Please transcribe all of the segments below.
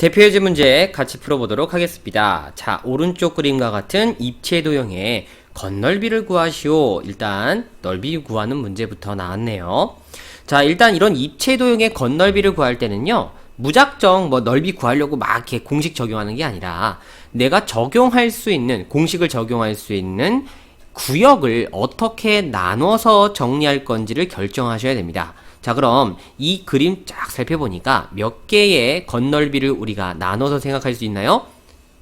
대표예제 문제 같이 풀어보도록 하겠습니다. 자, 오른쪽 그림과 같은 입체 도형의 건널비를 구하시오. 일단 넓이 구하는 문제부터 나왔네요. 자, 일단 이런 입체 도형의 건널비를 구할 때는요. 무작정 뭐 넓이 구하려고 막 이렇게 공식 적용하는 게 아니라 내가 적용할 수 있는 공식을 적용할 수 있는 구역을 어떻게 나눠서 정리할 건지를 결정하셔야 됩니다. 자, 그럼 이 그림 쫙 살펴보니까 몇 개의 건널비를 우리가 나눠서 생각할 수 있나요?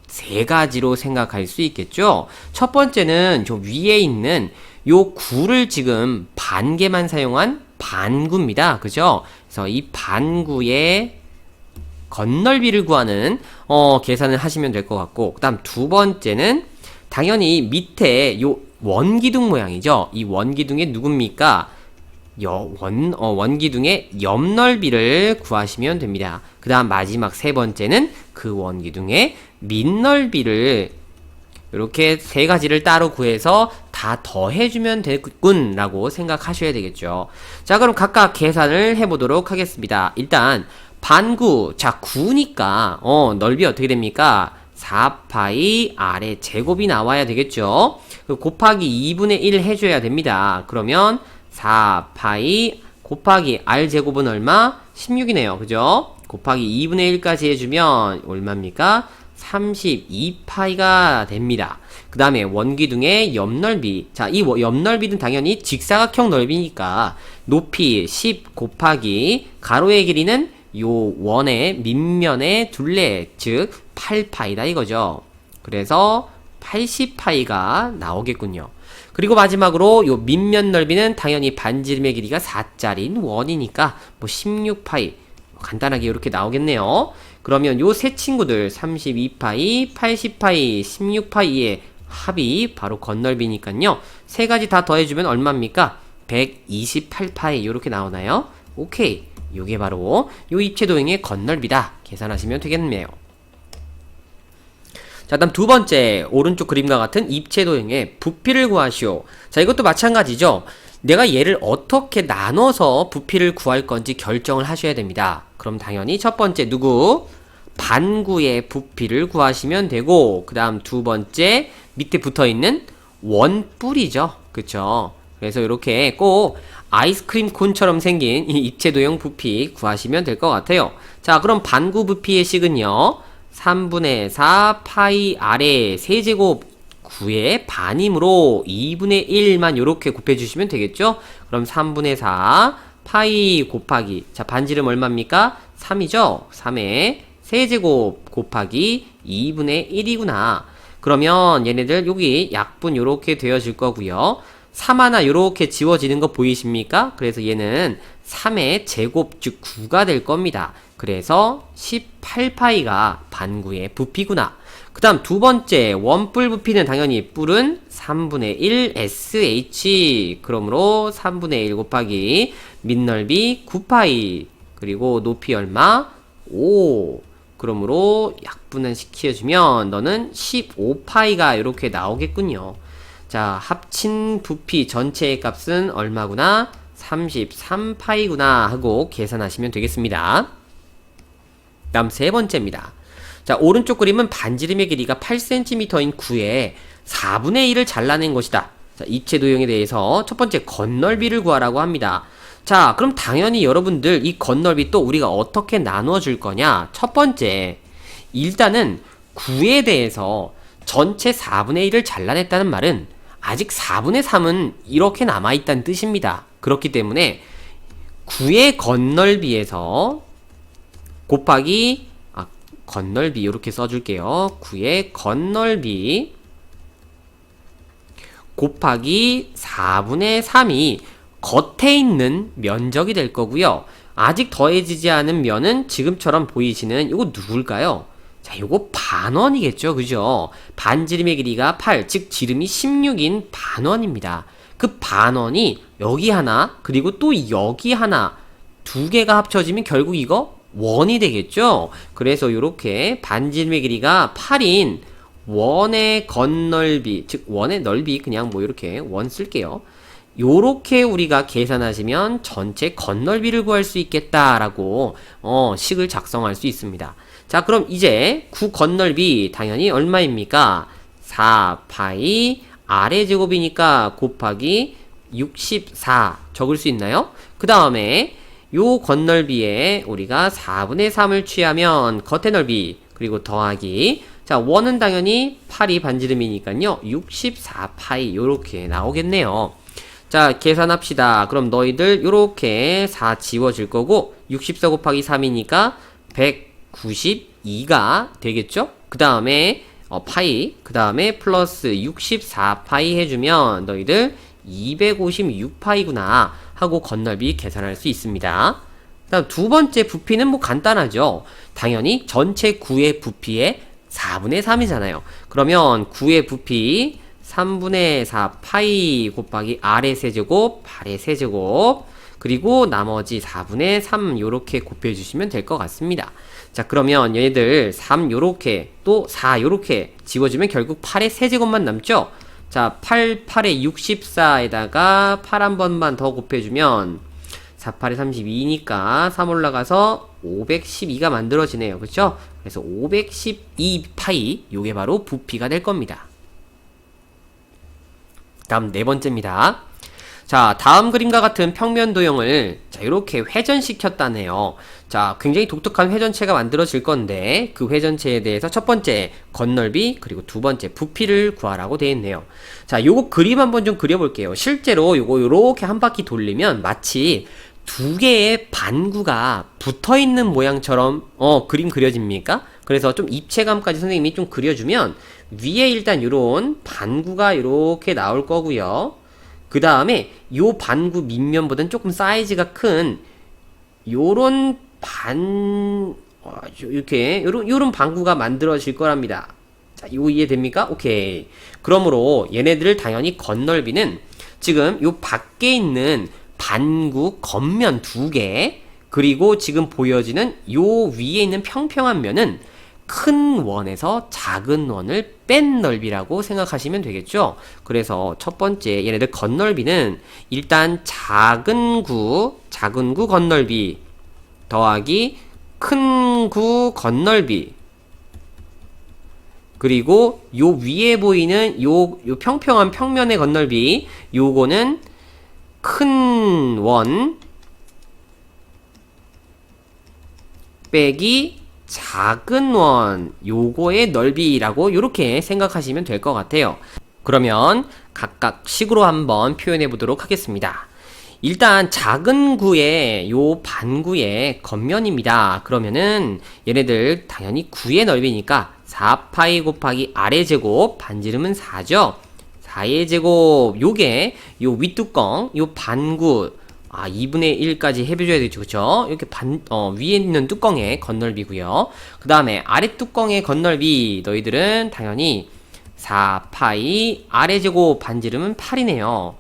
세 가지로 생각할 수 있겠죠? 첫 번째는 저 위에 있는 요 구를 지금 반개만 사용한 반구입니다. 그죠? 그래서 이 반구의 건널비를 구하는 어, 계산을 하시면 될 것 같고 그다음 두 번째는 당연히 밑에 요 원기둥 모양이죠. 이 원기둥의 누굽니까? 여, 원, 어, 원기둥의 옆넓이를 구하시면 됩니다. 그 다음 마지막 세 번째는 그 원기둥의 밑넓이를 이렇게 세 가지를 따로 구해서 다 더해주면 되겠군 라고 생각하셔야 되겠죠. 자 그럼 각각 계산을 해보도록 하겠습니다. 일단 반구 자 9니까 어 넓이 어떻게 됩니까? 4파이 아래 제곱이 나와야 되겠죠. 그 곱하기 2분의 1 해줘야 됩니다. 그러면 4파이 곱하기 r 제곱은 얼마? 16이네요. 그죠? 곱하기 2분의 1까지 해주면 얼마입니까? 32파이가 됩니다. 그 다음에 원기둥의 옆넓이. 자, 이 옆넓이는 당연히 직사각형 넓이니까 높이 10 곱하기 가로의 길이는 요 원의 밑면의 둘레, 즉 8파이다 이거죠. 그래서 80파이가 나오겠군요. 그리고 마지막으로 요 밑면 넓이는 당연히 반지름의 길이가 4짜리인 원이니까 뭐 16파이 간단하게 이렇게 나오겠네요. 그러면 요 세 친구들 32파이, 80파이, 16파이의 합이 바로 건널비니까요. 세 가지 다 더해주면 얼마입니까? 128파이 이렇게 나오나요? 오케이. 요게 바로 요 입체 도형의 건널비다. 계산하시면 되겠네요. 자, 다음 두 번째, 오른쪽 그림과 같은 입체 도형의 부피를 구하시오. 자, 이것도 마찬가지죠. 내가 얘를 어떻게 나눠서 부피를 구할 건지 결정을 하셔야 됩니다. 그럼 당연히 첫 번째 누구? 반구의 부피를 구하시면 되고, 그 다음 두 번째, 밑에 붙어 있는 원뿔이죠. 그쵸? 그래서 이렇게 꼭 아이스크림 콘처럼 생긴 이 입체 도형 부피 구하시면 될 것 같아요. 자, 그럼 반구 부피의 식은요. 3분의 4 파이 아래 세제곱 9의 반이므로 2분의 1만 이렇게 곱해주시면 되겠죠? 그럼 3분의 4 파이 곱하기 자 반지름 얼마입니까? 3이죠? 3의 세제곱 곱하기 2분의 1이구나. 그러면 얘네들 여기 약분 이렇게 되어질 거고요. 3 하나 이렇게 지워지는 거 보이십니까? 그래서 얘는 3의 제곱 즉 9가 될 겁니다. 그래서 18파이가 반구의 부피구나. 그 다음 두 번째 원뿔 부피는 당연히 뿔은 3분의 1 SH 그러므로 3분의 1 곱하기 밑넓이 9파이 그리고 높이 얼마? 5 그러므로 약분을 시켜주면 너는 15파이가 이렇게 나오겠군요. 자 합친 부피 전체의 값은 얼마구나? 33파이구나 하고 계산하시면 되겠습니다. 다음 세 번째입니다. 자, 오른쪽 그림은 반지름의 길이가 8cm인 구에 4분의 1을 잘라낸 것이다. 자, 입체 도형에 대해서 첫 번째 건널비를 구하라고 합니다. 자, 그럼 당연히 여러분들 이 건널비 또 우리가 어떻게 나누어 줄 거냐? 첫 번째, 일단은 구에 대해서 전체 4분의 1을 잘라냈다는 말은 아직 4분의 3은 이렇게 남아있다는 뜻입니다. 그렇기 때문에 구의 건널비에서 곱하기 아, 건널비 이렇게 써줄게요. 9의 건널비 곱하기 4분의 3이 겉에 있는 면적이 될 거고요. 아직 더해지지 않은 면은 지금처럼 보이시는 이거 누굴까요? 자, 요거 반원이겠죠. 그죠? 반지름의 길이가 8, 즉 지름이 16인 반원입니다. 그 반원이 여기 하나, 그리고 또 여기 하나, 두 개가 합쳐지면 결국 이거 원이 되겠죠? 그래서 이렇게 반지름의 길이가 8인 원의 건널비, 즉 원의 넓이 그냥 뭐 이렇게 원 쓸게요. 요렇게 우리가 계산하시면 전체 건널비를 구할 수 있겠다라고 어, 식을 작성할 수 있습니다. 자, 그럼 이제 구 건널비 당연히 얼마입니까? 4파이 아래 제곱이니까 곱하기 64 적을 수 있나요? 그 다음에 요 건널비에 우리가 4분의 3을 취하면 겉의 넓이 그리고 더하기 자 원은 당연히 8이 반지름이니까요 64파이 요렇게 나오겠네요 자 계산합시다 그럼 너희들 요렇게 4 지워질 거고 64 곱하기 3이니까 192가 되겠죠 그 다음에 어, 파이 그 다음에 플러스 64파이 해주면 너희들 256파이구나 하고 건널비 계산할 수 있습니다. 다음 두 번째 부피는 뭐 간단하죠. 당연히 전체 9의 부피의 4분의 3이잖아요. 그러면 9의 부피 3분의 4 파이 곱하기 아래 세제곱, 발의 세제곱, 그리고 나머지 4분의 3 요렇게 곱해 주시면 될 것 같습니다. 자, 그러면 얘네들 3 요렇게 또 4 요렇게 지워주면 결국 8의 세제곱만 남죠? 자, 8, 8에 64에다가 8 한 번만 더 곱해주면 4, 8에 32니까 3 올라가서 512가 만들어지네요. 그쵸? 그래서 512 파이, 요게 바로 부피가 될 겁니다. 다음 네 번째입니다. 자, 다음 그림과 같은 평면 도형을 자, 이렇게 회전시켰다네요. 자, 굉장히 독특한 회전체가 만들어질 건데 그 회전체에 대해서 첫 번째 건널비 그리고 두 번째 부피를 구하라고 되어 있네요. 자, 요거 그림 한번 좀 그려 볼게요. 실제로 요거 요렇게 한 바퀴 돌리면 마치 두 개의 반구가 붙어 있는 모양처럼 어 그림 그려집니까? 그래서 좀 입체감까지 선생님이 좀 그려주면 위에 일단 요런 반구가 이렇게 나올 거고요. 그 다음에 요 반구 밑면보다는 조금 사이즈가 큰 요런 반 어, 이렇게 요런 요런 반구가 만들어질 거랍니다. 자, 이거 이해됩니까? 오케이. 그러므로 얘네들을 당연히 건널비는 지금 요 밖에 있는 반구 겉면 두 개, 그리고 지금 보여지는 요 위에 있는 평평한 면은 큰 원에서 작은 원을 뺀 넓이라고 생각하시면 되겠죠. 그래서 첫 번째 얘네들 건널비는 일단 작은 구, 작은 구 건널비 더하기 큰 구 건널비 그리고 요 위에 보이는 요, 요 평평한 평면의 건널비 요거는 큰 원 빼기 작은 원 요거의 넓이라고 이렇게 생각하시면 될 것 같아요. 그러면 각각 식으로 한번 표현해 보도록 하겠습니다. 일단 작은 구의 요 반구의 겉면입니다. 그러면은 얘네들 당연히 구의 넓이니까 4파이 곱하기 아래 제곱 반지름은 4죠. 4의 제곱 요게 요 윗뚜껑 요 반구 아, 2분의 1까지 해줘야 되죠. 그쵸? 이렇게 반, 어, 위에 있는 뚜껑의 건널비고요 그 다음에 아래 뚜껑의 건널비, 너희들은 당연히 4파이, 아래 제곱 반지름은 8이네요.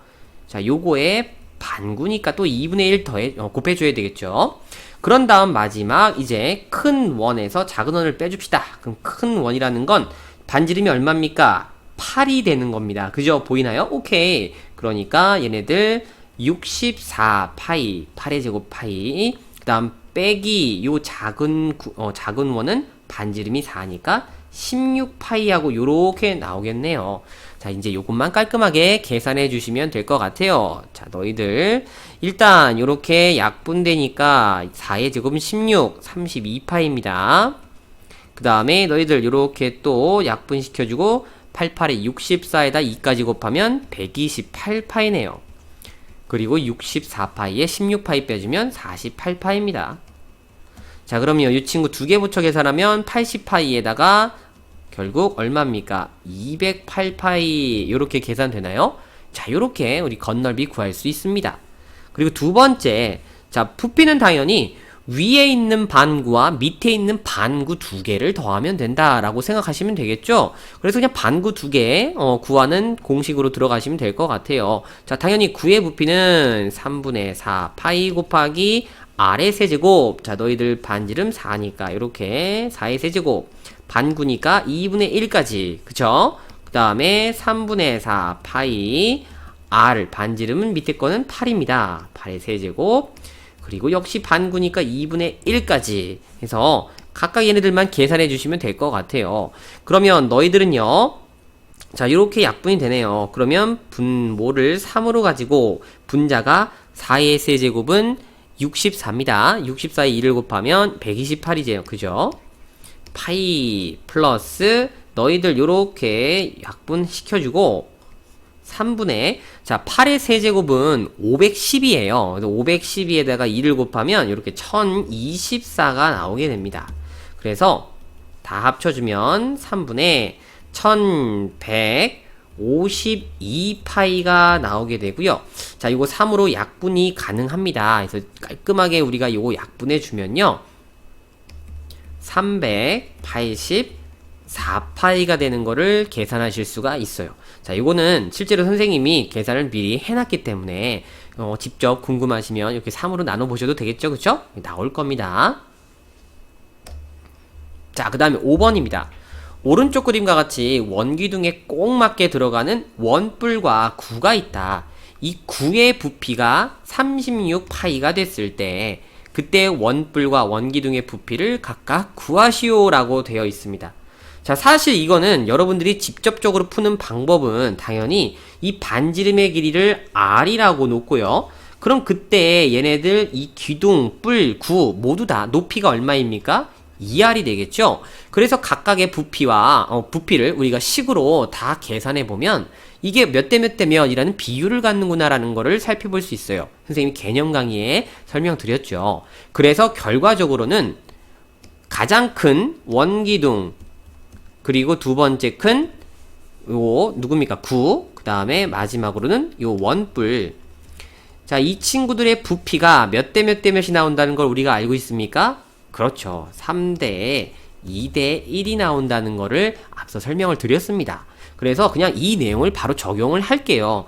자, 요거에 반구니까 또 2분의 1 더해, 어, 곱해줘야 되겠죠. 그런 다음 마지막, 이제 큰 원에서 작은 원을 빼줍시다. 그럼 큰 원이라는 건 반지름이 얼마입니까? 8이 되는 겁니다. 그죠? 보이나요? 오케이. 그러니까 얘네들 64 파이 8의 제곱 파이. 그 다음 빼기 요 작은 구, 어, 작은 원은 반지름이 4니까 16 파이하고 요렇게 나오겠네요. 자 이제 요것만 깔끔하게 계산해 주시면 될 것 같아요. 자 너희들 일단 요렇게 약분되니까 4의 제곱은 16 32파입니다. 그 다음에 너희들 요렇게 또 약분시켜주고 88에 64에다 2까지 곱하면 128파이네요 그리고 64파이에 16파이 빼주면 48파입니다. 자, 그럼요. 이 친구 두개 붙여 계산하면 80파이에다가 결국 얼마입니까? 208파이 이렇게 계산되나요? 자, 이렇게 우리 건널비 구할 수 있습니다. 그리고 두 번째, 자, 부피는 당연히 위에 있는 반구와 밑에 있는 반구 두 개를 더하면 된다라고 생각하시면 되겠죠? 그래서 그냥 반구 두 개, 어, 구하는 공식으로 들어가시면 될 것 같아요. 자, 당연히 구의 부피는 3분의 4 파이 곱하기 아래 세제곱. 자, 너희들 반지름 4니까 이렇게 4의 세제곱. 반구니까 2분의 1까지. 그쵸? 그 다음에 3분의 4 파이 R 반지름은 밑에 거는 8입니다. 8의 세제곱 그리고 역시 반구니까 2분의 1까지 해서 각각 얘네들만 계산해 주시면 될 것 같아요. 그러면 너희들은요. 자, 이렇게 약분이 되네요. 그러면 분모를 3으로 가지고 분자가 4의 세제곱은 64입니다. 64에 2를 곱하면 128이죠. 그죠? 파이 플러스 너희들 요렇게 약분 시켜주고 3분의 자 8의 세제곱은 510이에요. 그래서 512에다가 2를 곱하면 이렇게 1024가 나오게 됩니다. 그래서 다 합쳐주면 3분의 1152파이가 나오게 되고요. 자, 이거 3으로 약분이 가능합니다. 그래서 깔끔하게 우리가 이거 약분해 주면요. 384파이가 되는 거를 계산하실 수가 있어요. 자, 이거는 실제로 선생님이 계산을 미리 해놨기 때문에 어, 직접 궁금하시면 이렇게 3으로 나눠보셔도 되겠죠? 그쵸? 나올 겁니다. 자, 그 다음에 5번입니다. 오른쪽 그림과 같이 원기둥에 꼭 맞게 들어가는 원뿔과 구가 있다. 이 구의 부피가 36파이가 됐을 때 그때 원뿔과 원기둥의 부피를 각각 구하시오라고 되어 있습니다. 자, 사실 이거는 여러분들이 직접적으로 푸는 방법은 당연히 이 반지름의 길이를 R이라고 놓고요. 그럼 그때 얘네들 이 기둥, 뿔, 구 모두 다 높이가 얼마입니까? 2R이 되겠죠? 그래서 각각의 부피와 어, 부피를 우리가 식으로 다 계산해 보면 이게 몇 대 몇대 몇이라는 비율을 갖는구나라는 거를 살펴볼 수 있어요. 선생님이 개념 강의에 설명드렸죠. 그래서 결과적으로는 가장 큰 원기둥 그리고 두 번째 큰 요 누굽니까? 9. 그 다음에 마지막으로는 요 원뿔. 자, 이 친구들의 부피가 몇 대 몇 대 몇이 나온다는 걸 우리가 알고 있습니까? 그렇죠. 3대 2대 1이 나온다는 거를 앞서 설명을 드렸습니다. 그래서 그냥 이 내용을 바로 적용을 할게요.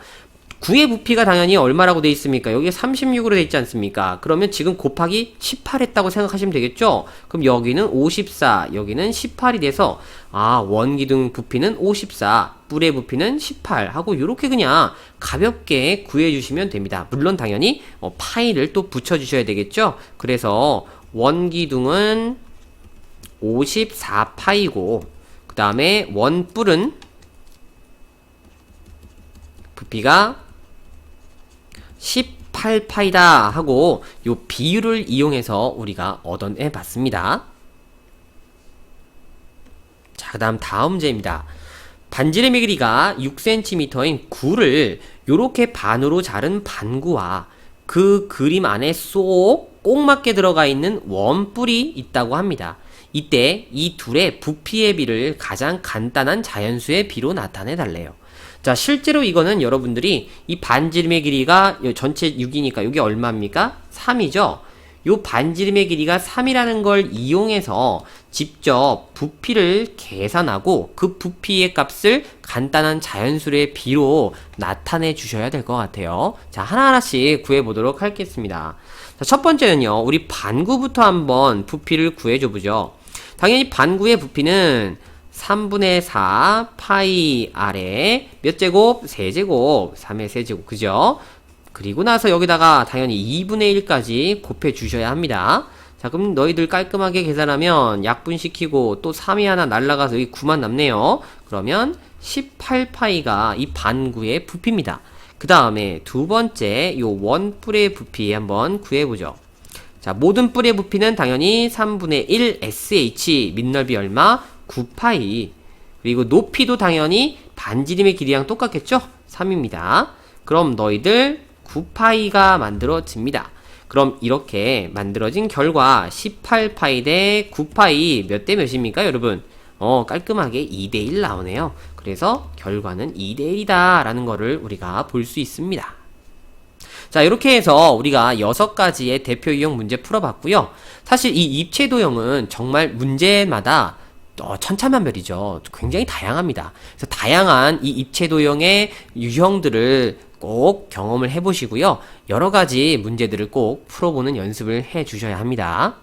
9의 부피가 당연히 얼마라고 돼 있습니까? 여기 36으로 돼 있지 않습니까? 그러면 지금 곱하기 18 했다고 생각하시면 되겠죠? 그럼 여기는 54, 여기는 18이 돼서 아, 원기둥 부피는 54, 뿔의 부피는 18 하고 이렇게 그냥 가볍게 구해 주시면 됩니다. 물론 당연히 어, 파이를 또 붙여 주셔야 되겠죠? 그래서 원기둥은 54파이고 그 다음에 원뿔은 부피가 18파이다 하고 요 비율을 이용해서 우리가 얻어내 봤습니다. 자, 그다음 다음 문제입니다. 반지름의 길이가 6cm인 구를 요렇게 반으로 자른 반구와 그 그림 안에 쏙 꼭 맞게 들어가 있는 원뿔이 있다고 합니다. 이때 이 둘의 부피의 비를 가장 간단한 자연수의 비로 나타내 달래요. 자, 실제로 이거는 여러분들이 이 반지름의 길이가 요 전체 6이니까 이게 얼마입니까? 3이죠? 요 반지름의 길이가 3이라는 걸 이용해서 직접 부피를 계산하고 그 부피의 값을 간단한 자연수의 비로 나타내 주셔야 될 것 같아요. 자, 하나하나씩 구해보도록 하겠습니다. 자, 첫 번째는요, 우리 반구부터 한번 부피를 구해줘 보죠. 당연히 반구의 부피는 3분의 4 파이 아래 몇 제곱? 세제곱 3의 세제곱 그죠? 그리고 나서 여기다가 당연히 2분의 1까지 곱해 주셔야 합니다. 자 그럼 너희들 깔끔하게 계산하면 약분시키고 또 3이 하나 날라가서 여기 9만 남네요. 그러면 18파이가 이 반구의 부피입니다. 그 다음에 두 번째 요 원뿔의 부피 한번 구해보죠. 자 모든 뿔의 부피는 당연히 3분의 1 SH 밑넓이 얼마? 9파이 그리고 높이도 당연히 반지름의 길이랑 똑같겠죠? 3입니다. 그럼 너희들 9파이가 만들어집니다. 그럼 이렇게 만들어진 결과 18파이 대 9파이 몇 대 몇입니까 여러분? 어 깔끔하게 2 대 1 나오네요. 그래서 결과는 2 대 1이다 라는 거를 우리가 볼 수 있습니다. 자 이렇게 해서 우리가 여섯 가지의 대표 유형 문제 풀어봤고요. 사실 이 입체 도형은 정말 문제마다 어, 천차만별이죠. 굉장히 다양합니다. 그래서 다양한 이 입체 도형의 유형들을 꼭 경험을 해보시고요. 여러 가지 문제들을 꼭 풀어보는 연습을 해 주셔야 합니다.